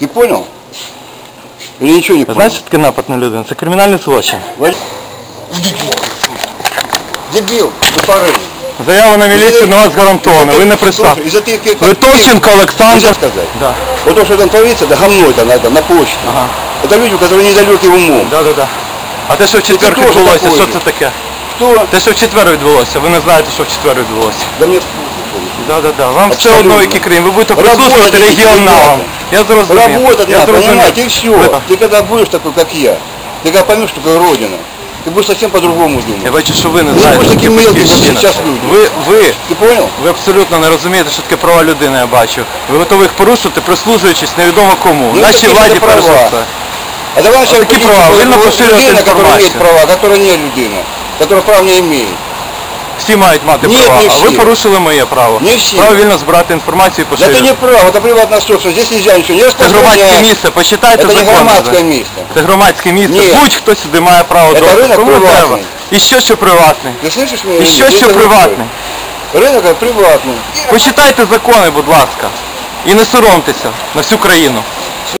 Ты понял? Или ничего не понял? Знаєш, що таке напад на людину? Це кримінальний злочин. Вали- Дебил, тупорый. Заява на міліцію на вас гарантована, ви не пристав. Из-за ты, как- Литовченко Олександр. Нельзя сказать. Да. Вот то, что там творится, да говно это надо на почте. Ага. Это люди, которые недалеки умом. Да, да, да. А те, що в четвер Ну, це теж відбулося, такое що ж. це таке? Кто? Те, що в четвер відбулося, ви не знаєте, що в четвер відбулося. Да мне Да, да, да. Вам все Абсолютно. одно, який Крим. Ви будете Работать прислужувати надо, регіоналам. Я зрозумів. Работать Я надо, зрозумів. понимаете, и все. Ви- Ты когда будешь такой, как я, ты когда поймешь, что такое Родина, ты будешь совсем по-другому Я думать. бачу, що ви не Ну, знаєте, ви що такі таке мелкі батьківщина. зараз люди. Ви, ви, Ты понял? ви абсолютно не розумієте, що таке права людини, я бачу. Ви готові їх порушувати, прислужуючись невідомо кому. Ну, Нашій такі владі це права. перш за все. А давай сейчас такие права, вольно поширювати людина, которая имеет інформацію. права, которая не людина, которая прав не имеет. Всі мають мати Ні, права, не а ви всі. порушили моє право. Не всі. Право вільно збирати інформацію і Да это поширювати. не право, это приватная собственность, здесь нельзя ничего не Це распространять. громадське місце, почитайте Это не закони. громадское место. Це громадське місце. Ні. Будь-хто сюди має право Це доступу. ринок Кому приватний. треба. І що, що приватний? Ты слышишь меня? І или що, нет? що Это приватний? другое. Рынок это приватный. Почитайте закони, будь ласка. І не соромтеся на всю країну.